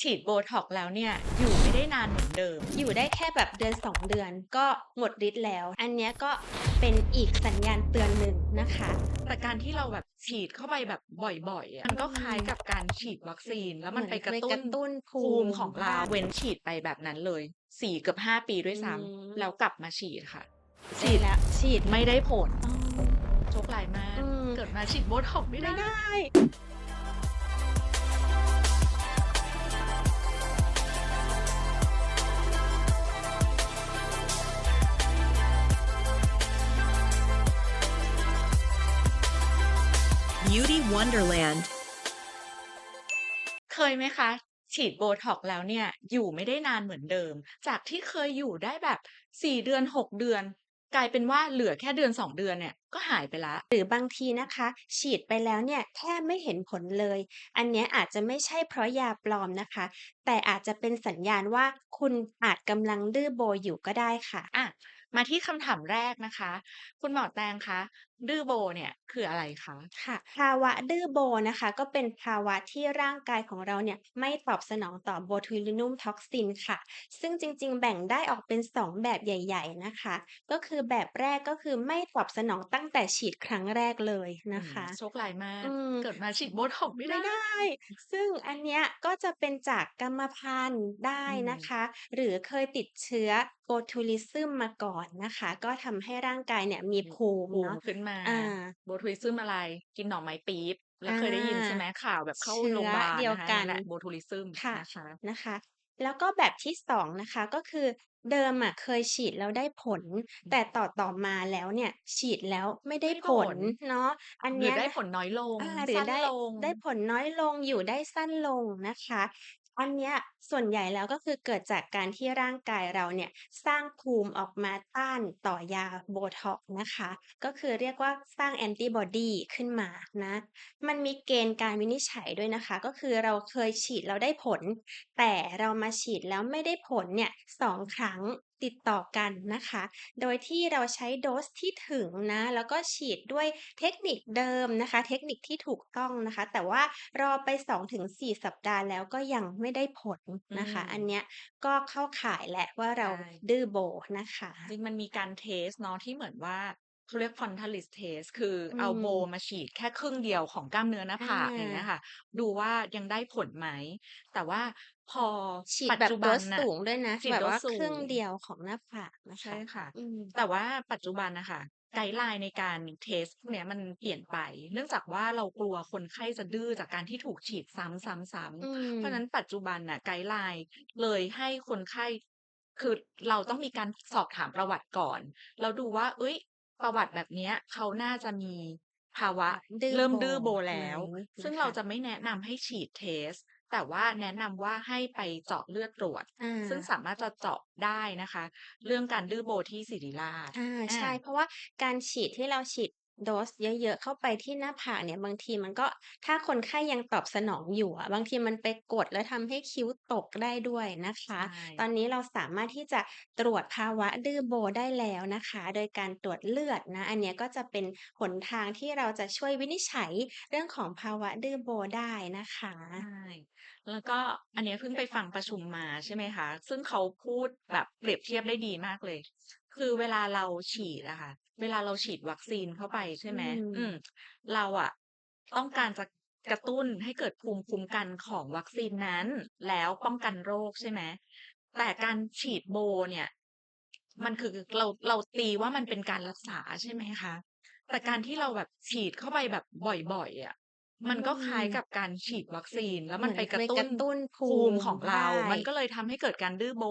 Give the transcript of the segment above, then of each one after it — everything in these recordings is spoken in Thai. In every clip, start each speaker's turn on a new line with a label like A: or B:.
A: ฉีดโบท็อกซ์แล้วเนี่ย อยู่ไม่ได้นานเหมือนเดิม
B: อยู่ได้แค่แบบเดือน 2 เดือนก็หมดฤทธิ์แล้ว อันเนี้ยก็เป็นอีกสัญญาณเตือนหนึ่งนะคะ
A: แต่การที่เราแบบฉีดเข้าไปแบบบ่อยๆอะมันก็คล้ายกับการฉีดวัคซีน แล้วมันไปกระ
B: เหมือนไป
A: ตุ้
B: กระตุ้นภู
A: ภู
B: มิ
A: มิของเรา
B: บ้าง
A: เว้นฉีดไปแบบนั้นเลย4เกือบ5ปีด้วยซ้
B: อืมำ
A: แล้วกลับมาฉีดค่ะ
B: ฉี
A: ฉี
B: ด
A: ด
B: แล้วฉีด
A: ไม่ได้ผล
B: อ๋อ
A: โชคร้ายมาก
B: อืม
A: เกิดมาฉีดโบท็อกซ์ไม่
B: ไม่
A: ได้
B: ได้
C: Beauty Wonderland
A: เคยไหมคะ ฉีดโบท็อกซ์แล้วเนี่ย อยู่ไม่ได้นานเหมือนเดิม จากที่เคยอยู่ได้แบบ 4 เดือน 6 เดือน กลายเป็นว่าเหลือแค่เดือน 2 เดือนเนี่ย ก็หายไปแล้ว
B: หรือบางทีนะคะ ฉีดไปแล้วเนี่ยแทบไม่เห็นผลเลย อันเนี้ยอาจจะไม่ใช่เพราะยาปลอมนะคะ แต่อาจจะเป็นสัญญาณว่าคุณอาจกำลังดื้อโบอยู่ก็ได้ค่ะ
A: อะ มาที่คำถามแรกนะคะ คุณหมอแตงคะดื้อโบเนี่ยคืออะไรคะ
B: ค่ะ ภาวะดื้อโบนะคะ ก็เป็นภาวะที่ร่างกายของเราเนี่ยไม่ตอบสนองต่อ botulinum toxin ค่ะ ซึ่งจริง ๆ แบ่งได้ออกเป็น 2 แบบใหญ่ ๆ นะคะ ก็คือแบบแรก ก็คือไม่ตอบสนองตั้งแต่ฉีดครั้งแรกเลย
A: อื
B: นะ
A: ม
B: คะ
A: โชคร้ายมาก
B: อืม
A: เกิดมาฉีดโบท็อกซ์ไม่
B: ไม่
A: ได้
B: ได้ ซึ่งอันเนี้ยก็จะเป็นจากกรรมพันธุ์ได้
A: อืม
B: นะคะ หรือเคยติดเชื้อ botulism มาก่อนนะคะ ก็ทำให้ร่างกายเนี่ยมี
A: มี
B: ภูมิ
A: ภูมิ
B: เนาะ
A: ขึ้นมา
B: อา
A: โบทูลิซึมอะไร กินหน่อไม้ปี๊บแล้ว
B: อา
A: เคยได้ยินใช่ไหมข่าวแบบเข้า
B: เชื้
A: โรง
B: อ
A: พยาบาล
B: เดียว
A: นะคะ
B: กั
A: นั่
B: น
A: นแหละโบทูลิซึม
B: ค่ะ
A: นะคะ
B: นะคะแล้วก็แบบที่2นะคะก็คือเดิมอะเคยฉีดแล้วได้ผล
A: อื
B: แต่
A: ม
B: ต่อๆมาแล้วเนี่ย ฉีดแล้วไม่ได้
A: ไม่
B: ผ
A: ผ
B: ล
A: ล
B: เนาะอัน
A: ห
B: เน
A: รืี้อยได้
B: นะ
A: ผลน้อยลง
B: อาหรือ
A: สั้น
B: ได้
A: ลง
B: ได้ผลน้อยลงอยู่ได้สั้นลงนะคะ อันเนี้ยส่วนใหญ่แล้วก็คือเกิดจากการที่ร่างกายเราเนี่ยสร้างภูมิออกมาต้านต่อยาโบท็อกนะคะ ก็คือเรียกว่าสร้างแอนติบอดีขึ้นมานะ มันมีเกณฑ์การวินิจฉัยด้วยนะคะ ก็คือเราเคยฉีดแล้วได้ผล แต่เรามาฉีดแล้วไม่ได้ผลเนี่ยสองครั้งติดต่อกันนะคะ โดยที่เราใช้โดสที่ถึงนะ แล้วก็ฉีดด้วยเทคนิคเดิมนะคะ เทคนิคที่ถูกต้องนะคะ แต่ว่ารอไป 2-4 สัปดาห์แล้วก็ยังไม่ได้ผล
A: อื
B: นะคะ อัน
A: ม
B: เนี้ยก็เข้าข่ายแล้วว่า
A: ใช
B: เรา่ ดื้อโบนะคะ
A: จริงมันมีการเทสต์เนาะที่เหมือนว่า เขาเรียก frontalis test คือ
B: อื
A: เอาโบ
B: ม
A: มาฉีดแค่ครึ่งเดียวของกล้ามเนื้อหน้า
B: อ
A: ผากอย่างเงี้ยาค่ะ ดูว่ายังได้ผลไหม แต่ว่าพอ
B: ฉีด
A: ปัจ
B: แบบ
A: จุ
B: โด
A: บัน
B: ส
A: น่ะ
B: สูงด้วยนะ
A: ฉีด
B: แบบ
A: โด
B: ว่
A: สาสู
B: ครึ่ง
A: ง
B: เดียวของหน้าผากนะ
A: ใช่
B: คะ
A: ค่ะ
B: อืม
A: แต่ว่าปัจจุบันน่ะค่ะไกด์ไลน์ในการเทสต์พวกเนี้ยมันเปลี่ยนไป เนื่องจากว่าเรากลัวคนไข้จะดื้อจากการที่ถูกฉีดซ้ำ
B: อื
A: ๆๆเพราะฉะนั้
B: ม
A: นปัจจุบันน่ะไกด์ไลน์เลยให้คนไข้คือเราต้องมีการสอบถามประวัติก่อนแล้วดูว่าเฮ้ย ประวัติแบบเนี้ย เขาน่าจะมีภาวะ
B: ดื้อ
A: เริ่ม
B: โบ
A: ดื้อโบ
B: ไห
A: แล
B: ม้
A: ว ซึ่
B: น
A: งะเรา
B: คะ
A: จะไม่แนะนำให้ฉีดเทสต์แต่ว่าแนะนำว่าให้ไปเจาะเลือดตรวจ
B: อ
A: ซึ่งาสามารถจะเจาะได้นะคะ เรื่องการดื้อโบที่ศิริราช
B: อา
A: อ
B: ใช่ เพราะว่าการฉีดที่เราฉีด โดสเยอะ ๆ เข้าไปที่หน้าผากเนี่ย บางทีมันก็ ถ้าคนไข้ยังตอบสนองอยู่อะ บางทีมันไปกด แล้วทำให้คิ้วตกได้ด้วยนะค
A: ใชะ
B: ตอนนี้เราสามารถที่จะตรวจภาวะดื้อโบได้แล้วนะคะ โดยการตรวจเลือดนะ อันเนี้ยก็จะเป็นหนทางที่เราจะช่วยวินิจฉัยเรื่องของภาวะดื้อโบได้นะคะ
A: ใช่ แล้วก็อันเนี้ยเพิ่งไปฟังประชุมมาใช่ไหมคะ ซึ่งเขาพูดแบบเปรียบเทียบได้ดีมากเลย คือเวลาเราฉีดอะค่ะ เวลาเราฉีดวัคซีนเข้าไปใช่
B: อื
A: ไหมอืม
B: ม
A: เราอะต้องการจะกระตุ้นให้เกิดภูมิคุ้มกันของวัคซีนนั้น แล้วป้องกันโรคใช่ไหมแต่การฉีดโบเนี่ย มันคือเราเราตีว่ามันเป็นการรักษาใช่ไหมคะ แต่การที่เราแบบฉีดเข้าไปแบบบ่อยๆอะ
B: อื
A: มันก็คล้าย
B: ม
A: กับการฉีดวัคซีน แล้ว
B: เห
A: มั
B: มื
A: น
B: อน
A: ไปก
B: ไประ
A: ตุ้
B: ก
A: น
B: ระตุ้นภู
A: ภูมิ
B: มิ
A: ของ
B: ได
A: เรา้มันก็เลยทำให้เกิดการดื้อโบ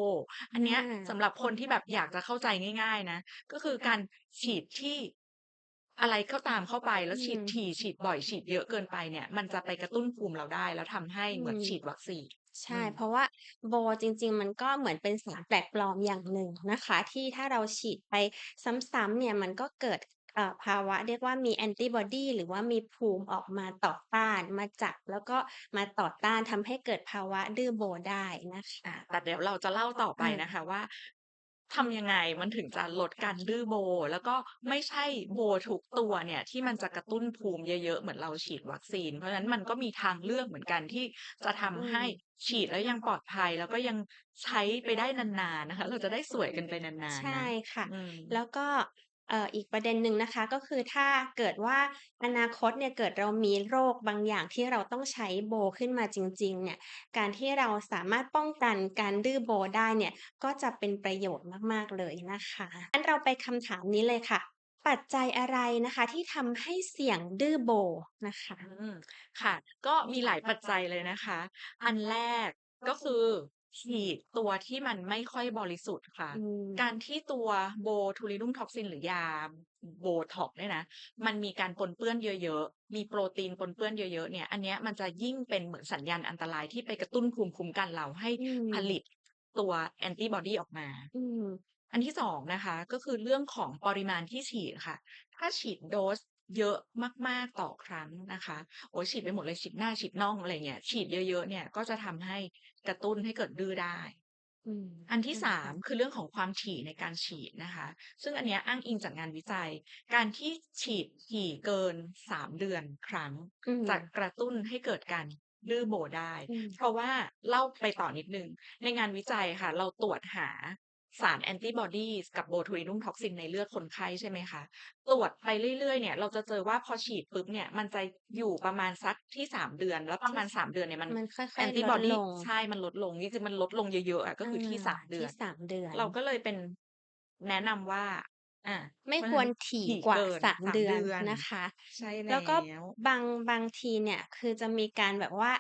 A: อันเนี้ย
B: อา
A: สำหรับคนที่แบบอยากจะเข้าใจง่าย ๆ นะ ก็คือการฉีดที่อะไรก็ตามเข้าไปแล้
B: อื
A: วฉีด
B: ม
A: ถี่ฉีดบ่อยฉีดเยอะเกินไปเนี่ย มันจะไปกระตุ้นภูมิเราได้ แล้วทำให้
B: อื
A: เหมือน
B: ม
A: ฉีดวัคซีน
B: ใช
A: อื่ม
B: เพราะว่าโบจริง ๆ มันก็เหมือนเป็นสารแปลกปลอมอย่างหนึ่งนะคะ ที่ถ้าเราฉีดไปซ้ำๆเนี่ยมันก็เกิด เอ่อ ภาวะเรียกว่ามีแอนติบอดี หรือว่ามีภูมิออกมาต่อต้าน มาจับ แล้วก็มาต่อต้าน ทำให้เกิดภาวะดื้อโบได้นะค
A: อาะแต่เดี๋ยวเราจะเล่าต่อไป
B: อา
A: นะคะว่า ทำยังไงมันถึงจะลดการดื้อโบ แล้วก็ไม่ใช่โบทุกตัวเนี่ย ที่มันจะกระตุ้นภูมิเยอะ ๆ เหมือนเราฉีดวัคซีน เพราะฉะนั้นมันก็มีทางเลือกเหมือนกันที่จะท
B: อืำ
A: ให้
B: ม
A: ฉีดแล้วยังปลอดภัย แล้วก็ยังใช้ไปได้นาน ๆ นะคะ เราจะได้สวยกันไปนาน
B: ใช
A: ๆ่นะ
B: ค่ะ
A: อืม
B: แล้วก็ เอ่อ อีกประเด็นหนึ่งนะคะ ก็คือถ้าเกิดว่า อนาคตเนี่ย เกิดเรามีโรคบางอย่างที่เราต้องใช้โบขึ้นมาจริง ๆ เนี่ย การที่เราสามารถป้องกันการดื้อโบได้เนี่ย ก็จะเป็นประโยชน์มาก ๆ เลยนะคะ งั้นเราไปคำถามนี้เลยค่ะ ปัจจัยอะไรนะคะ ที่ทำให้เสี่ยงดื้อโบนะคะ?
A: อืม ค่ะ ก็มีหลายปัจจัยเลยนะคะ อันแรกก็คือ ฉีดตัวที่มันไม่ค่อยบริสุทธิ์ค่ะ
B: อื
A: ก
B: มา
A: รที่ตัว Botulinum toxin หรือยา Botox เนี่ยนะ มันมีการปนเปื้อนเยอะๆ มีโปรตีนปนเปื้อนเยอะๆ เนี่ย อันเนี้ยมันจะยิ่งเป็นเหมือนสัญญาณอันตรายที่ไปกระตุ้นภูมิคุ้มกันเราให้
B: อื
A: ผล
B: มิ
A: ตตัวแอนติบอดีออกมา
B: อืม
A: อันที่2นะคะ ก็คือเรื่องของปริมาณที่ฉีดค่ะ ถ้าฉีดโดส เยอะมาก ๆ ต่อครั้งนะคะ โอ้โฮฉีดไปหมดเลย ฉีดหน้า ฉีดน่อง อะไรอย่างเงี้ย ฉีดเยอะ ๆ เนี่ย ก็จะทำให้กระตุ้นให้เกิดดื้อได้
B: อืม
A: อันท
B: ใชี่่
A: สา
B: ค่
A: มะคือเรื่องของความถี่ในการฉีดนะคะ ซึ่งอันเนี้ยอ้างอิงจากงานวิจัย การที่ฉีดถี่เกิน 3 เดือนครั้ง
B: อืม
A: จะกระตุ้นให้เกิดการดื้อโบได้
B: อืม
A: เพราะว่า เล่าไปต่อนิดหนึ่ง ในงานวิจัยค่ะ เราตรวจหา สารแอนติบอดีกับ Botulinum toxin ในเลือดคนไข้ใช่ไหมคะ ตรวจไปเรื่อยๆเนี่ยเราจะเจอว่าพอฉีดปุ๊บเนี่ยมันจะอยู่ประมาณสักที่3เดือน แล้วป
B: ท
A: ระีม่าณ3เดือนเนี่ยมัน
B: มันค่
A: แอ
B: อยๆลด
A: นติบอดี
B: ลง
A: ใช่มันลดลงจริงๆมันลดลงเยอะๆอะก็
B: อา
A: คือที่3เด
B: ทืี
A: อ่น
B: 3เดือน
A: เราก็เลยเป็นแนะนำว่าอา
B: ไม
A: เ่พราะฉ
B: คะ
A: น
B: วั้
A: น
B: รถี่
A: ถี่
B: กว
A: เ่ากิน
B: 3
A: 3
B: เดื
A: เอด
B: นื
A: อน
B: นะคะ
A: ใช่แแล
B: ล้ว้ก็
A: ว
B: บางบางทีเนี่ยคือจะมีการแบบว่า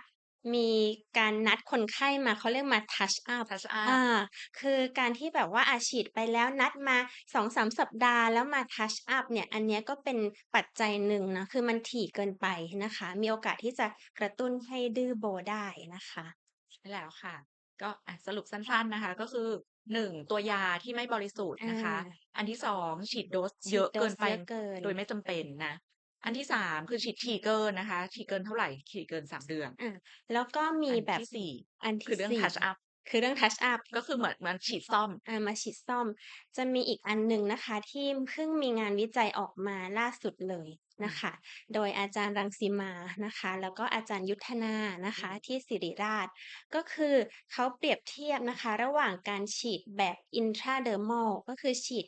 B: มีการนัดคนไข้มา เขาเรียกมา touch up
A: ทัชอ
B: อั
A: ปา
B: คือการที่แบบว่าอาฉีดไปแล้วนัดมา2-3สัปดาห์แล้วมา touch up เนี่ยอันเนี้ยก็เป็นปัจจัยหนึ่งนะคือมันถี่เกินไปนะคะ มีโอกาสที่จะกระตุ้นให้ดื้อโบได้นะคะ
A: ใช่แล้วค่ะ ก็อะสรุปสั้นๆนะคะ ก็คือ1ตัวยาที่ไม่บริสุทธิ์
B: อ
A: นะคะาอันที่2ฉีดโดส
B: ฉ
A: เยีอ
B: ดะโดส
A: เกินไป
B: เยอะเกิน
A: โดยไม่จำเป็นนะ อันที่3คือฉีดถี่เกินนะคะฉีดเกินเท่าไรฉีดเกิน3เดือน
B: อาแล้วก็มี
A: อันท
B: แบบี่
A: 4
B: อันท
A: คีื่อเรื่อง
B: 4
A: touch up
B: คือเรื่อง touch up
A: ก็คือเหมือนเหมือนฉีดซ่อม
B: อามาฉีดซ่อม จะมีอีกอันหนึ่งนะคะที่เพิ่งมีงานวิจัยออกมาล่าสุดเลย
A: อืม
B: นะคะ โดยอาจารย์รังสิมานะคะ แล้วก็อาจารย์ยุทธนานะ
A: อ
B: คืะ
A: ม
B: ที่ศิริราช ก็คือเขาเปรียบเทียบนะคะ ระหว่างการฉีดแบบ intradermal ก็คือฉีด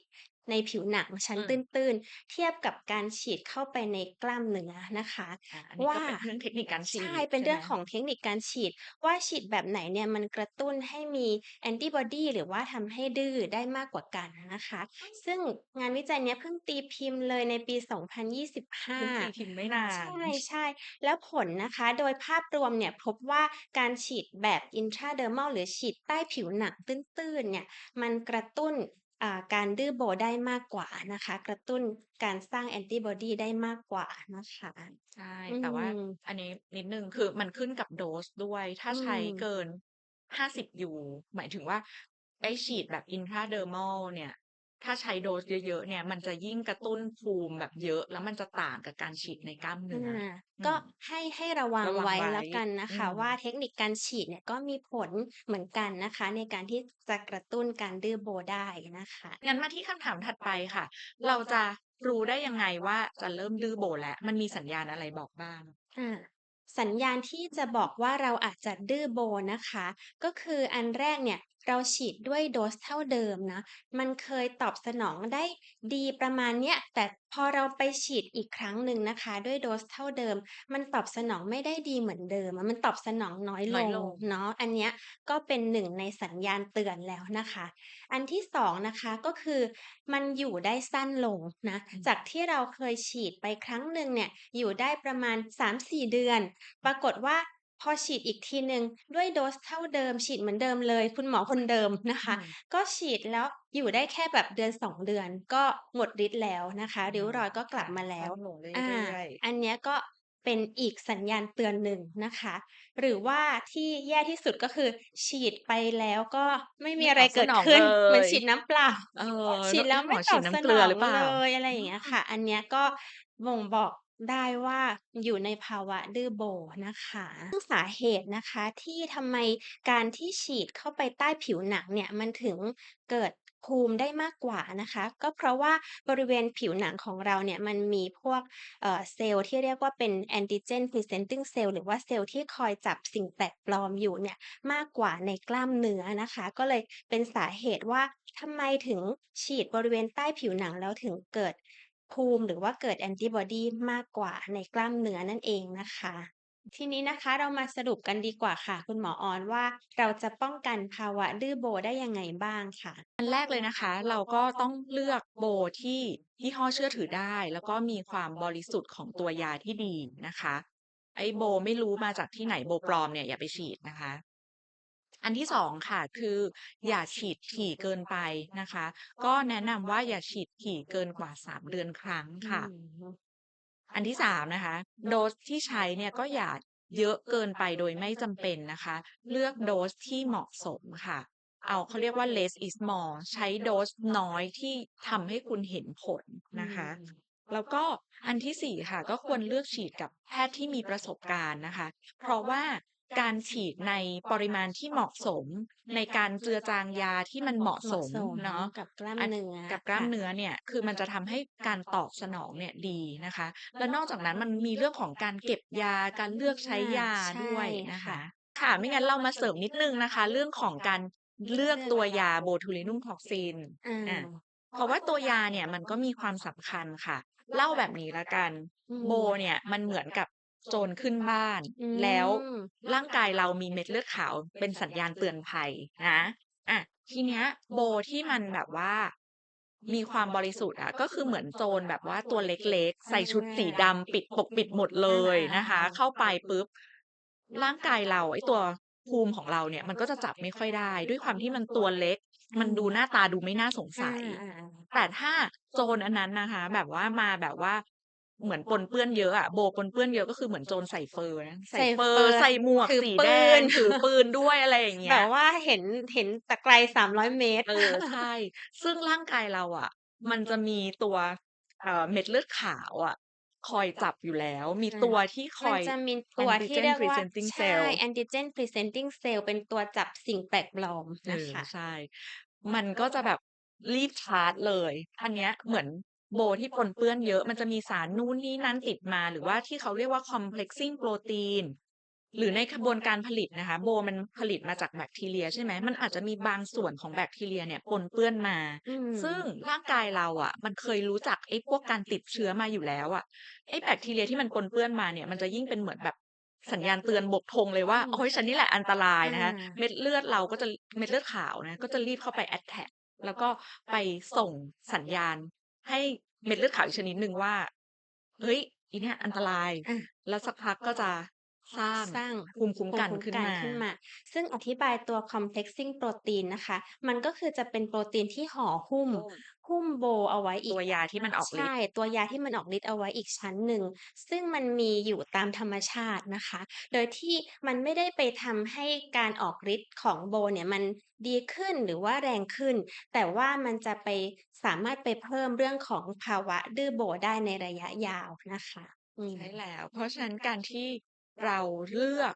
B: ในผิวหนังชั้
A: อ
B: นืต
A: มื้
B: นๆ เทียบกับการฉีดเข้าไปในกล้ามเนื้อนะคะ
A: อาอันนี้
B: ว
A: ก่็าเป็นเรื่องเทคนิคการฉ
B: ใชี่
A: ด
B: เป็
A: ในช่
B: เไร
A: หื่ม?
B: องของเทคนิคการฉีด ว่าฉีดแบบไหนเนี่ยมันกระตุ้นให้มีแอนติบอดีหรือว่าทำให้ดื้อได้มากกว่ากันนะคะ ซึ่งงานวิจัยเนี้ยเพิ่งตีพิมพ์เลยในปี 2025
A: เพิ่งตีพิมพ์ไม่นา
B: ในช่ๆแล้วผลนะคะ โดยภาพรวมเนี่ยพบว่าการฉีดแบบ intradermal หรือฉีดใต้ผิวหนังตื้นๆเนี่ยมันกระตุ้น อ่า การดื้อโบได้มากกว่านะคะ กระตุ้นการสร้างแอนติบอดีได้มากกว่านะคะ
A: ใช่
B: อื
A: แต่ว่า
B: ม
A: อันนี้นิดหนึ่งคือมันขึ้นกับโดสด้วย ถ้า
B: อื
A: ใช้เก
B: มิ
A: น 50 ยู หมายถึงว่า ไอ้ฉีดแบบ intradermal เนี่ย ถ้าใช้โดสเยอะๆเนี่ย มันจะยิ่งกระตุ้นภูมิแบบเยอะ แล้วมันจะต่างกับการฉีดในกล้ามเน
B: อื้
A: อา
B: ก็
A: อืม
B: ให้ให้ระวัง
A: ระวั
B: ไงว้
A: ไว้
B: แล้วกันนะ
A: อื
B: คะ ว่า
A: ม
B: เทคนิคการฉีดเนี่ยก็มีผลเหมือนกันนะคะ ในการที่จะกระตุ้นการดื้อโบได้นะคะ
A: งั้นมาที่คำถามถัดไปค่ะ เราจะรู้ได้ยังไงว่าจะเริ่มดื้อโบแล้ว มันมีสัญญาณอะไรบอกบ้าง?
B: อาสัญญาณที่จะบอกว่าเราอาจจะดื้อโบนะคะ ก็คืออันแรกเนี่ย เราฉีดด้วยโดสเท่าเดิมนะ มันเคยตอบสนองได้ดีประมาณเนี้ย แต่พอเราไปฉีดอีกครั้งหนึ่งนะคะ ด้วยโดสเท่าเดิม มันตอบสนองไม่ได้ดีเหมือนเดิมอะมันตอบสนองน้อยลง
A: น้อยลง
B: เนาะ อันเนี้ยก็เป็นหนึ่งในสัญญาณเตือนแล้วนะคะ อันที่2นะคะก็คือมันอยู่ได้สั้นลงนะ
A: อืม
B: จากที่เราเคยฉีดไปครั้งหนึ่งเนี่ยอยู่ได้ประมาณ 3-4 เดือน ปรากฏว่า พอฉีดอีกทีหนึ่งด้วยโดสเท่าเดิม ฉีดเหมือนเดิมเลย คุณหมอคนเดิมนะ
A: อ
B: คืะ
A: ม
B: ก็ฉีดแล้วอยู่ได้แค่แบบ1-2เดือน ก็หมดฤทธิ์แล้วนะคะ
A: อ๋อ
B: ริ้วรอยก็ก
A: ค
B: ล่ัะบมาแล
A: ซ้ั้
B: ว
A: นลง
B: อ
A: เารื่อยๆ
B: อันเนี้ยก็เป็นอีกสัญญาณเตือนหนึ่งนะคะ หรือว่าที่แย่ที่สุดก็คือ ฉีดไปแล้วก็ไม่
A: ไมมี่
B: อะไรเกิดข
A: ตอบสนองึเ้ล
B: นเหมือน
A: ย
B: ฉีดน้ำเปล่า
A: เออ
B: ฉ
A: แลี้ว
B: ด
A: เแอ
B: ล๊้ะวไม
A: หมอ่ฉ
B: ตีอ
A: ดน้
B: บสำ
A: เกล
B: นื
A: อ
B: อง
A: หรือเปล่า?
B: เลยอะไร
A: อื
B: อย่างเงี้ยค่ะ
A: ม
B: อันเนี้ยก็บ่งบอก ได้ว่าอยู่ในภาวะดื้อโบนะคะ ซึ่งสาเหตุนะคะที่ทำไมการที่ฉีดเข้าไปใต้ผิวหนังเนี่ยมันถึงเกิดภูมิได้มากกว่านะคะ ก็เพราะว่าบริเวณผิวหนังของเราเนี่ยมันมีพวกเเซลล์ที่เรียกว่าเป็น Antigen Presenting Cell หรือว่าเซลล์ที่คอยจับสิ่งแปลกปลอมอยู่เนี่ยมากกว่าในกล้ามเนื้อนะคะ ก็เลยเป็นสาเหตุว่าทำไมถึงฉีดบริเวณใต้ผิวหนังแล้วถึงเกิด ภูมิ หรือว่าเกิดแอนติบอดีมากกว่าในกล้ามเนื้อนั่นเองนะคะ ทีนี้นะคะเรามาสรุปกันดีกว่าค่ะ คุณหมอออนว่าเราจะป้องกันภาวะดื้อโบได้ยังไงบ้างค่ะ
A: อันแรกเลยนะคะ เราก็ต้องเลือกโบที่ยี่ห้อเชื่อถือได้ แล้วก็มีความบริสุทธิ์ของตัวยาที่ดีนะคะ ไอโบไม่รู้มาจากที่ไหนโบปลอมเนี่ยอย่าไปฉีดนะคะ อันที่สองค่ะคืออย่าฉีดถี่เกินไปนะคะ ก็แนะนำว่าอย่าฉีดถี่เกินกว่าสามเดือนครั้งค่ะ
B: อืม
A: อันที่สามนะคะ โดสที่ใช้เนี่ยก็อย่าเยอะเกินไปโดยไม่จำเป็นนะคะ เลือกโดสที่เหมาะสมค่ะ เอาเขาเรียกว่า less is more ใช้โดสน้อยที่ทำให้คุณเห็นผลนะคะ
B: อืม
A: แล้วก็อันที่สี่ค่ะ ก็ควรเลือกฉีดกับแพทย์ที่มีประสบการณ์นะคะ เพราะว่า การฉีดในปริมาณที่เหมาะสม ในการเจือจางยาที่มันเหมาะสมเนาะ
B: กับกล้าม
A: อัน
B: เนื้อ
A: กับกล้าม
B: ค่ะ
A: เนื้อเนี่ยคือมันจะทำให้การตอบสนองเนี่ยดีนะคะ และนอกจากนั้นมันมีเรื่องของการเก็บยาการเลือกใช้ยา
B: ใช่
A: ด้วยนะคะ
B: ค่ะ
A: ค่ะไม่งั้นเรามาเสริมนิดนึงนะคะ เรื่องของการเลือกตัวยาโบทูลินุมท็อกซิน
B: อ่า
A: อะเพราะว่าตัวยาเนี่ยมันก็มีความสำคัญค่ะ เล่าแบบนี้ละกัน
B: อืม
A: โบเนี่ยมันเหมือนกับ โจรขึ้นบ้าน
B: อืม
A: แล้วร่างกายเรามีเม็ดเลือดขาวเป็นสัญญาณเตือนภัยนะอะทีเนี้ย โบที่มันแบบว่า มีความบริสุทธิ์อะ ก็คือเหมือนโจรแบบว่าตัวเล็กๆใส่ชุดสีดำปิดปกปิดหมดเลยนะคะ
B: อ่า
A: เข้าไปปุ๊บ ร่างกายเราไอ้ตัวภูมิของเราเนี่ย มันก็จะจับไม่ค่อยได้ ด้วยความที่มันตัวเล็กมันดูหน้าตาดูไม่น่าสงสัย
B: อ่าอ่า
A: แต่ถ้าโจรอันนั้นนะคะ แบบว่ามาแบบว่า เหมือนปนเปื้อนเยอะอะโบปนเปื้อนเยอะก็คือเหมือนโจรใส่เฟอร์นะใส่เฟอร์ใส่หมวก
B: ถือ
A: สี
B: ปื
A: แดง
B: น
A: ถือปืนด้วยอะไรอย่างเงี้
B: แบ
A: ย
B: บว่าเห็นเห็นแต่ไกลสามร้อยเมตร
A: เออใช่ซึ่งร่างกายเราอะมันจะมีตัวเอ่อเม็ดเลือดขาวอะคอยจับอยู่แล้ว มี
B: อ่า
A: ตัวที่ค
B: มัน
A: อย
B: จะมีตัวที่
A: antigen
B: เรียกว่า
A: presenting
B: ใช่
A: cell
B: antigen presenting cell เป็นตัวจับสิ่งแปลกปลอม
A: เอ
B: นะ
A: อ
B: คะ
A: ใช่ มันก็จะแบบรีบชาร์จเลยอันเนี้ยเหมือน โบที่ปนเปื้อนเยอะ มันจะมีสารนู่นนี่นั่นติดมา หรือว่าที่เขาเรียกว่า complexing protein หรือในกระบวนการผลิตนะคะ โบมันผลิตมาจากแบคทีเรียใช่ไหมมันอาจจะมีบางส่วนของแบคทีเรียเนี่ยปนเปื้อนมา
B: อืม
A: ซึ่งร่างกายเราอะ มันเคยรู้จักไอ้พวกการติดเชื้อมาอยู่แล้วอะไอ้แบคทีเรียที่มันปนเปื้อนมาเนี่ย มันจะยิ่งเป็นเหมือนแบบสัญญาณเตือนบกธงเลยว่า
B: อืม
A: โอ้ยฉันนี่แหละอันตรายนะคะ
B: อ่า
A: เม็ดเลือดเราก็จะเม็ดเลือดขาวนะก็จะรีบเข้าไปแอ t แทกแล้วก็ไปส่งสัญญาณ ให้เม็ดเลือดขาวอีกชนิดหนึ่งว่า เฮ้ย อีเนี่ยอันตราย
B: อะ
A: แล้วสักพักก็จะ สร้าง
B: สร้าง
A: ภูมิคุ้มกัน
B: ภูมิ
A: ขึ้น
B: กัน
A: มา
B: ขึ้นมา ซึ่งอธิบายตัว complexing protein นะคะ มันก็คือจะเป็นโปรตีนที่ห่อหุ้ม หุ้มโบเอาไว้อีก
A: ตัวยาที่มันออกฤท
B: ใช่
A: ธิ์
B: ตัวยาที่มันออกฤทธิ์เอาไว้อีกชั้นหนึ่ง ซึ่งมันมีอยู่ตามธรรมชาตินะคะ โดยที่มันไม่ได้ไปทำให้การออกฤทธิ์ของโบเนี่ยมันดีขึ้นหรือว่าแรงขึ้น แต่ว่ามันจะไปสามารถไปเพิ่มเรื่องของภาวะดื้อโบได้ในระยะยาวนะคะ อืม
A: ใช่แล้ว เพราะฉะนั้นการที่ เราเลือก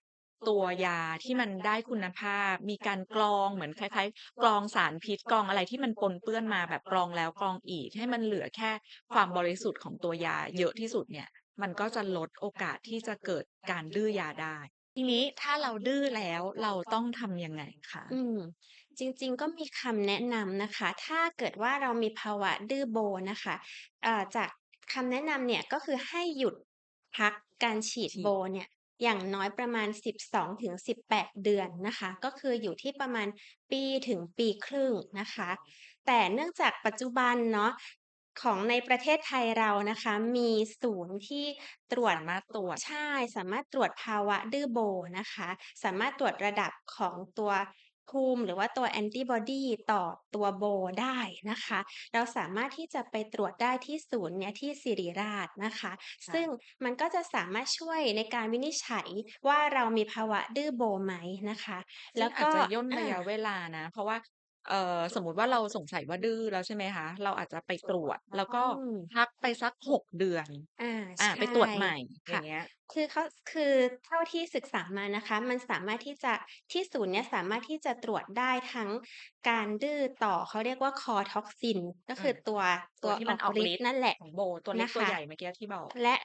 A: ตัวยาที่มันได้คุณภาพ มีการกรองเหมือนคล้ายๆ กรองสารพิษกรองอะไรที่มันปนเปื้อนมาแบบกรองแล้วกรองอีก ให้มันเหลือแค่ความบริสุทธิ์ของตัวยาเยอะที่สุดเนี่ย มันก็จะลดโอกาสที่จะเกิดการดื้อยาได้ ทีนี้ถ้าเราดื้อแล้วเราต้องทำยังไงคะ
B: อืม จริงๆก็มีคำแนะนำนะคะ ถ้าเกิดว่าเรามีภาวะดื้อโบนะคะเอ่อจากคำแนะนำเนี่ยก็คือให้หยุดพักการฉีด
A: ฉีด
B: โบเนี่ย อย่างน้อยประมาณ 12-18 เดือนนะคะ ก็คืออยู่ที่ประมาณปีถึงปีครึ่งนะคะ แต่เนื่องจากปัจจุบันเนาะของในประเทศไทยเรานะคะ มีศูนย์ที่ตรวจ
A: มาตรวจ
B: ใช่ สามารถตรวจภาวะดื้อโบนะคะ สามารถตรวจระดับของตัว ภูมิ หรือว่าตัวแอนติบอดีต่อตัวโบได้นะคะ เราสามารถที่จะไปตรวจได้ที่ศูนย์เนี่ยที่ศิริราชนะคะ
A: ค่ะ
B: ซึ่งมันก็จะสามารถช่วยในการวินิจฉัยว่าเรามีภาวะดื้อโบไหมนะคะ
A: ซึ่
B: แล้
A: ง
B: ว
A: อาจ
B: ก็
A: จะย่น
B: อา
A: ระยะเวลานะ เพราะว่า เอ่อ สมมุติว่าเราสงสัยว่าดื้อแล้ว ใช่ไหมคะ เราอาจจะไปตรวจ แล้วก็
B: อืม
A: พักไปสัก 6 เดือน
B: อา
A: อา
B: ใช
A: ไป่ตรวจใหม่ อ
B: ค
A: ย่่าะ งเงี้ย
B: คือเขา คือเท่าที่ศึกษามานะคะ มันสามารถที่จะ ที่ศูนย์เนี้ยสามารถที่จะตรวจได้ทั้งการดื้อต่อ เขาเรียกว่า Cor Toxin ก็
A: อืม
B: คือตัว
A: ต
B: ตัั
A: ว
B: ว
A: ที่มันออกฤ
B: ออกฤทธ
A: ธิ์์
B: นั่นแหละ
A: ของโบ ตัวเล็
B: น
A: กะ
B: ค
A: ตัวใะหญ่เมื่อกี้ที่บอก
B: และ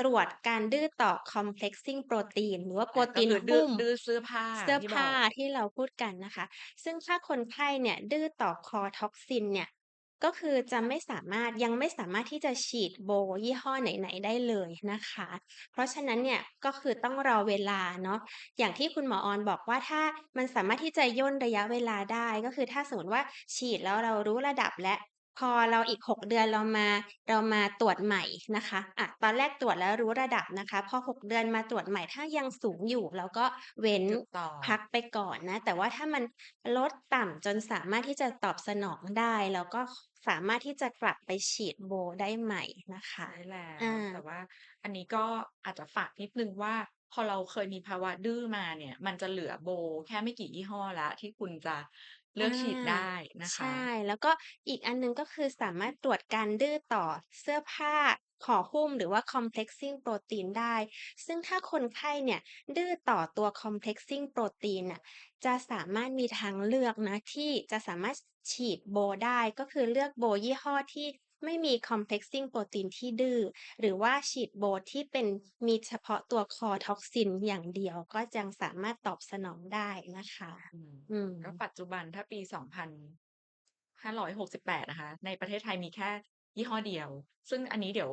B: ตรวจการดื้อต่อ Complexing Protein หรือว่าโป
A: อ
B: รา
A: ก
B: ต็ีน
A: คือด
B: หื้
A: อุ้
B: ม
A: ดื้อเสื้อผ้า
B: เสื้อผ
A: ที่บ้าอก
B: ที่เราพูดกันนะคะ ซึ่งถ้าคนไข้เนี่ยดื้อต่อ Cor Toxin เนี่ยก็คือจะไม่สามารถยังไม่สามารถที่จะฉีดโบยี่ห้อไหน ๆ ได้เลยนะคะ เพราะฉะนั้นเนี่ยก็คือต้องรอเวลาเนาะอย่างที่คุณหมอออนบอกว่าถ้ามันสามารถที่จะย่นระยะเวลาได้ ก็คือถ้าสมมุติว่าฉีดแล้วเรารู้ระดับแล้ว พอเราอีก 6 เดือนเรามาเรามาตรวจใหม่นะคะอะตอนแรกตรวจแล้วรู้ระดับนะคะ พอ 6 เดือนมาตรวจใหม่ถ้ายังสูงอยู่เราก็เว้น
A: หยุดต่อ
B: พักไปก่อนนะ แต่ว่าถ้ามันลดต่ำจนสามารถที่จะตอบสนองได้เราก็คสามารถที่จะกลับไปฉีดโบได้ใหม่นะค
A: ใชะ่แล้ว
B: อา
A: แต่ว่า อันนี้ก็อาจจะฝากนิดหนึ่งว่าพอเราเคยมีภาวะดื้อมาเนี่ย มันจะเหลือโบแค่ไม่กี่ยี่ห้อแล้วที่คุณจะ เลื
B: อา
A: อกฉีดได้นะ
B: ใคช่ะแล้วก็อีกอันหนึ่งก็คือสามารถตรวจการดื้อต่อเสื้อผ้าห่อหุ้มหรือว่า Complexing Protein ได้ ซึ่งถ้าคนไข้เนี่ย ดื้อต่อตัว Complexing Protein น่ะ จะสามารถมีทางเลือกนะ ที่จะสามารถสฉีดโบได้ ก็คือเลือกโบยี่ห้อที่ ไม่มี Complexing Protein ที่ดื้อ หรือว่าฉีดโบที่เป็นมีเฉพาะตัว Cor Toxin อย่างเดียวก็ยังสามารถตอบสนองได้นะคะ
A: อืม
B: อืม
A: ก็ปัจจุบันถ้าปี2568นะคะ ในประเทศไทยมีแค่ยี่ห้อเดียว ซึ่งอันนี้เดี๋ยว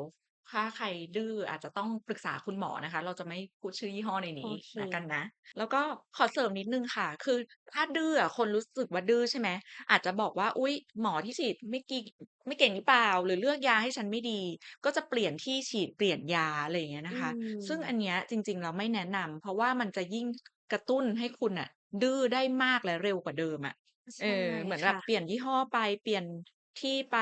A: ถ้าใครดื้ออาจจะต้องปรึกษาคุณหมอนะคะ เราจะไม่พูดชื่อยี่ห้อในน
B: โอี้เค
A: แล้วกันนะ แล้วก็ขอเสริมนิดหนึ่งค่ะ คือถ้าดื้ออะคนรู้สึกว่าดื้อใช่ไหมอาจจะบอกว่า"อุ๊ยหมอที่ฉีดไม่กิไม่เก่งหรือเปล่า หรือเลือกยาให้ฉันไม่ดี"ก็จะเปลี่ยนที่ฉีดเปลี่ยนยาอะไรอย่างเงี้ย
B: อื
A: นะคะซึ่งอั
B: ม
A: นเนี้ยจริงๆแล้วไม่แนะนำเพราะว่ามันจะยิ่งกระตุ้นให้คุณน่ะดื้อได้มากและเร็วกว่าเดิมอะ
B: ใเช
A: อ่อ เหมือน
B: ค
A: แบ่บะเปลี่ยนยี่ห้อไปเปลี่ยน ที่ไป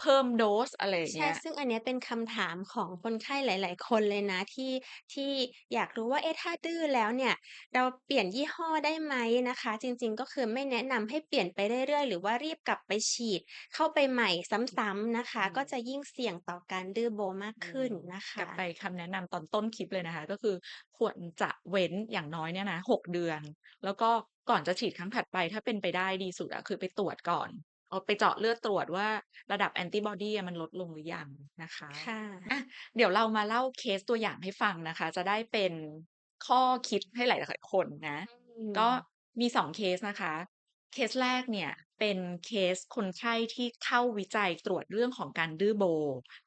A: เพิ่มโดสอะไรอย่า
B: ใงช
A: เง่ี้ย
B: ซึ่งอันเนี้ยเป็นคำถามของคนไข้หลาย ๆ คนเลยนะที่ที่อยากรู้ว่า เอ๊ะ ถ้าดื้อแล้วเนี่ย เราเปลี่ยนยี่ห้อได้ไหมนะคะ จริง ๆ ก็คือไม่แนะนำให้เปลี่ยนไปเรื่อย ๆ หรือว่ารีบกลับไปฉีดเข้าไปใหม่ซ้ำ ๆ นะค
A: อืะ
B: ก็
A: ม
B: จะยิ่งเสี่ยงต่อการดื้อโบมาก
A: อื
B: ขึ้น
A: ม
B: นะค
A: กลับไปะคำแนะนำตอนต้นคลิปเลยนะคะ ก็คือควรจะเว้นอย่างน้อยเนี่ยนะ 6 เดือน แล้วก็ก่อนจะฉีดครั้งถัดไป ถ้าเป็นไปได้ดีสุดอะ คือไปตรวจก่อน เอาไปเจาะเลือดตรวจว่าระดับแอนติบอดีอะมันลดลงหรือยังนะคะ
B: ค่ะ
A: อะเดี๋ยวเรามาเล่าเคสตัวอย่างให้ฟังนะคะ จะได้เป็นข้อคิดให้หลายๆคนนะ
B: อื
A: ก็
B: ม
A: มี2เคสนะคะ เคสแรกเนี่ยเป็นเคสคนไข้ที่เข้าวิจัยตรวจเรื่องของการดื้อโบ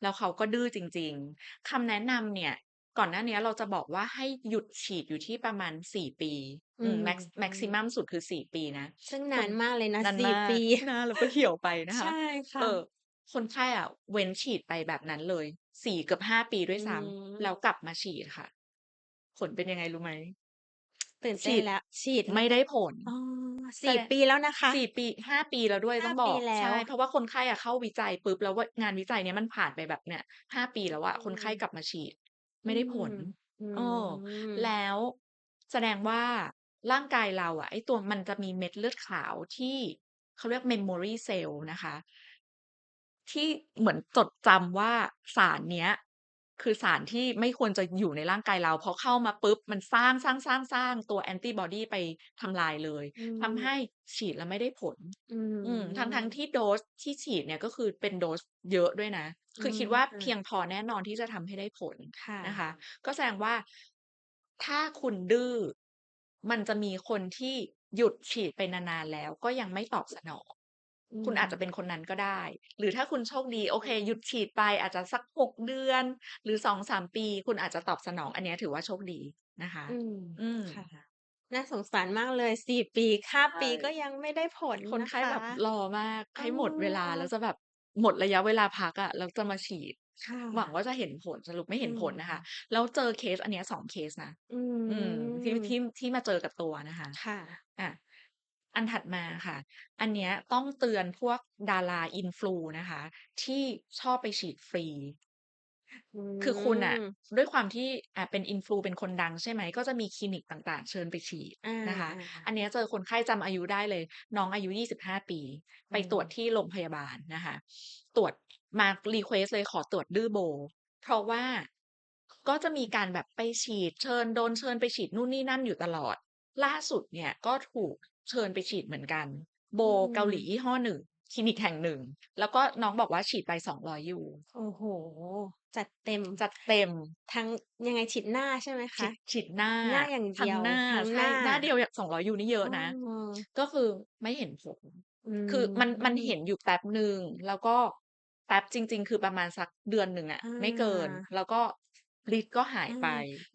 A: แล้วเขาก็ดื้อจริง ๆคำแนะนำเนี่ย ก่อนหน้าเนี้ยเราจะบอกว่าให้หยุดฉีดอยู่ที่ประมาณ4ปี
B: อื
A: อืม
B: ม
A: แม็กซ์แม็กซิมัมสุดคือ4ปีนะ
B: ซึ่งน
A: คา
B: น
A: น
B: มากเลยนะ4
A: นานม
B: ปาี
A: กนานแล้วก็เหี่ยวไปนะ
B: ใคช่ะค่
A: เออะคนไข้อะเว้นฉีดไปแบบนั้นเลย4เกือบ5ปีด้
B: อื
A: วยซ้ำแล้
B: ม
A: วกลับมาฉีดค่ะ ผลเป็นยังไงรู้ไหม?
B: ตื่น
A: ฉ
B: เต้ี
A: ด
B: นแล้ว ฉีด
A: ไม่ได้ผล
B: อ๋อส
A: แสี่ดง
B: ปีแล้วนะคะ
A: 4ปี5ปีแล้วด้วย
B: ห
A: ต้้าองบ
B: ปี
A: อก
B: แล
A: ใ้ช่
B: ว
A: เพราะว่าคนไข้อะเข้าวิจัยปุ๊บแล้ววงานวิจัยเนี้ยมันผ่านไปแบบเนี่ย5ปีแล้วอะ
B: อื
A: คนไข้
B: ม
A: กลับมาฉีด
B: อ
A: ไืม่ได้ผ
B: ม
A: ล
B: อื
A: เออแล
B: ม้
A: วแสดงว่า ร่างกายเราอะไอ้ตัวมันจะมีเม็ดเลือดขาวที่เขาเรียก memory cell นะคะ ที่เหมือนจดจำว่าสารเนี้ย คือสารที่ไม่ควรจะอยู่ในร่างกายเราพอเข้ามาปุ๊บ มันสร้างๆๆๆตัวแอนติบอดีไปทำลายเลย
B: อื
A: ทำให
B: ม้
A: ฉีดแล้วไม่ได้ผล
B: อื
A: อืมทั้งๆ
B: ม
A: ที่โดสที่ฉีดเนี่ยก็คือเป็นโดสเยอะด้วยนะ
B: อืม
A: คือคิดว่า
B: ค่
A: เพีะยงพอแน่นอนที่จะทำให้ได้ผล
B: ค่
A: นะคะะก็แสดงว่าถ้าคุณดื้อ มันจะมีคนที่หยุดฉีดไปนานๆแล้วก็ยังไม่ตอบสนอง
B: อื
A: คุณอาจจะเป็น
B: ม
A: คนนั้นก็ได้ หรือถ้าคุณโชคดี โอเค หยุดฉีดไปอาจจะสัก6เดือน หรือ2-3ปี คุณอาจจะตอบสนอง อันเนี้ยถือว่าโชคดีนะคะ
B: อืม
A: อืม
B: ค่ะ น่าสงสารมากเลย4ปี5
A: ใช
B: ปีก็่ยังไม่ได้ผล
A: คน
B: นะค
A: ไข้ะแบบรอมาก
B: เอ
A: ให้หมดเวลาแล้ว
B: อ
A: จะแบบหมดระยะเวลาพักอะแล้วจะมาฉีด
B: ค่
A: หวังะว่าจะเห็นผลสรุปไม่
B: อื
A: เห็นผลนะคะ
B: ม
A: แล้วเจอเคสอันเนี้ย2เคสนะ
B: อื
A: อืม ที่ที่
B: ม
A: ที่มาเจอกับตัวนะคะ
B: ค่ะ
A: อะอันถัดมาค่ะ อันเนี้ยต้องเตือนพวกดารา Influ นะคะ ที่ชอบไปฉีดฟรี
B: อื
A: คือคุณน่ะ
B: ม
A: ด้วยความที่อ่าเป็น Influ เป็นคนดังใช่ไหม ก็จะมีคลินิกต่างๆ เชิญไปฉีด
B: อา
A: นะคะ
B: ๆ
A: อันเนี้ยเจอคนไข้จำอายุได้เลย น้องอายุ 25 ปี
B: อ
A: ไืปตรวจ
B: ม
A: ที่โรงพยาบาลนะคะ ตรวจ มารีเควสต์เลยขอตรวจดื้อโบ เพราะว่าก็จะมีการแบบไปฉีดเชิญโดนเชิญไปฉีดนู่นนี่นั่นอยู่ตลอด ล่าสุดเนี่ยก็ถูกเชิญไปฉีดเหมือนกัน โบ
B: อื
A: เกาหลี
B: ม
A: ยี่ห้อหนึ่งคลินิกแห่งหนึ่ง แล้วก็น้องบอกว่าฉีดไป200ยูโร
B: โอ้โฮจัดเต็ม
A: จัดเต็ม
B: ทั้งยังไงฉีดหน้าใช่ไหมค
A: ฉะ?ีดฉีดหน้า
B: หน้าอย่างเทดีั้
A: ง
B: ยว
A: หน้า
B: ทั้ง
A: ใช
B: หน่้า
A: หน้าเดียวย200ยูนี่เยอะ
B: เนะออ
A: ก็คือไม่เห็นผล
B: อื
A: คือมันมันเห็
B: ม
A: นอยู่แป๊บหนึ่งแล้วก็ แป๊บจริง ๆ คือประมาณสักเดือนหนึ่งอะ
B: อ
A: ไม่เกินาแล้วก็ฤทธิ์ก็หา
B: อ
A: ยาไป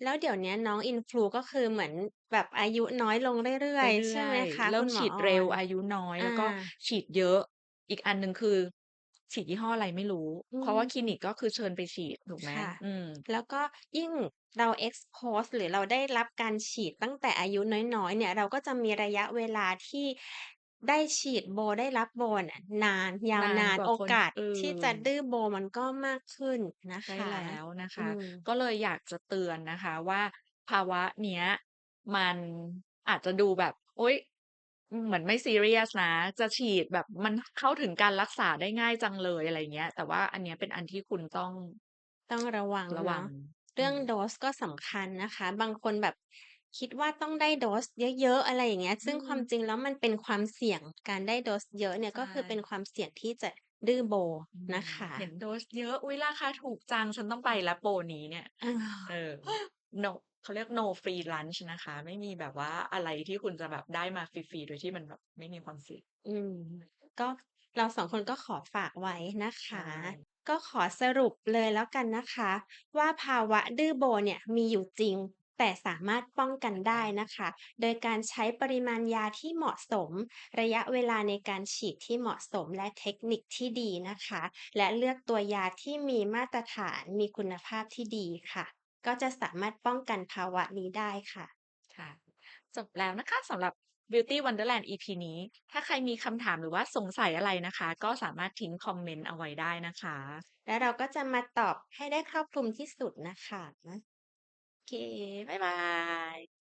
B: แล้วเดี๋ยวเนี้ยน้อง Influ ก็คือเหมือนแบบอายุน้อยลงเรื่อย
A: เร
B: ๆใช่ื่ไอหม
A: ย
B: คะ
A: ๆเริ
B: คุ่ณ
A: มฉ
B: หมอี
A: ด
B: อ
A: เร็ว
B: อย?
A: อายุน้อย
B: อา
A: แล้วก็ฉีดเยอะ อีกอันหนึ่งคือ ฉีดยี่ห้ออะไรไม่รู้
B: อื
A: เพราะว่า
B: ม
A: คลินิกก็คือเชิญไปฉีดถูกไหม
B: ค่ะ
A: อืม
B: แล้วก็ยิ่งเรา Expose หรือเราได้รับการฉีดตั้งแต่อายุน้อยๆ เนี่ย เราก็จะมีระยะเวลาที่ ได้ฉีดโบได้รับโบเนี่ยนาน ยา
A: น
B: วาน
A: นา
B: น
A: กว่า
B: โอ
A: คน
B: กาสที่จะ
A: อื่น
B: ดื้อโบมันก็มากขึ้นนะ
A: ใช่
B: คะ
A: แล้วนะค
B: อืะม
A: ก็เลยอยากจะเตือนนะคะว่าภาวะเนี้ยมันอาจจะดูแบบ"โอ๊ยอืมเหมือนไม่ซีเรียสนะ จะฉีดแบบมันเข้าถึงการรักษาได้ง่ายจังเลย"อะไรอย่างเงี้ย แต่ว่าอันเนี้ยเป็นอันที่คุณต้อง
B: ต้องระวัง
A: ระ
B: เวนัาะ
A: ง
B: เรื่องโดสก็สำคัญนะคะ บางคนแบบ คิดว่าต้องได้โดสเยอะ ๆ อะไรอย่างเงี้ย
A: อ
B: ซืึ่งความ
A: ม
B: จริงแล้วมันเป็นความเสี่ยง การได้โดสเยอะเนี่
A: ใยช
B: ก็คือเป็น่ ความเสี่ยงที่จะดื้อโบ
A: อื
B: น
A: มะ
B: ค
A: เห็นะโดสเยอะ อุ๊ย ราคาถูกจัง ฉันต้องไปแล้วโปรนี้เนี่ย
B: เออ
A: เออโนเขาเรียก No free lunch นะคะ ไม่มีแบบว่าอะไรที่คุณจะแบบได้มาฟรี ๆ โดยที่มันแบบไม่มีความเสี่ยง
B: อืม ก็เรา 2 คนก็ขอฝากไว้นะค
A: ใชะ่
B: ก็ขอสรุปเลยแล้วกันนะคะว่า ภาวะดื้อโบเนี่ยมีอยู่จริง แต่สามารถป้องกันได้นะคะ โดยการใช้ปริมาณยาที่เหมาะสม ระยะเวลาในการฉีดที่เหมาะสมและเทคนิคที่ดีนะคะ และเลือกตัวยาที่มีมาตรฐานมีคุณภาพที่ดีค่ะ ก็จะสามารถป้องกันภาวะนี้ได้ค่ะ
A: ค่ะ จบแล้วนะคะสำหรับ Beauty Wonderland EP นี้ ถ้าใครมีคำถามหรือว่าสงสัยอะไรนะคะ ก็สามารถทิ้งคอมเมนต์เอาไว้ได้นะคะ
B: แล้วเราก็จะมาตอบให้ได้ครอบคลุมที่สุดนะคะ
A: โอ เค บ๊ายบาย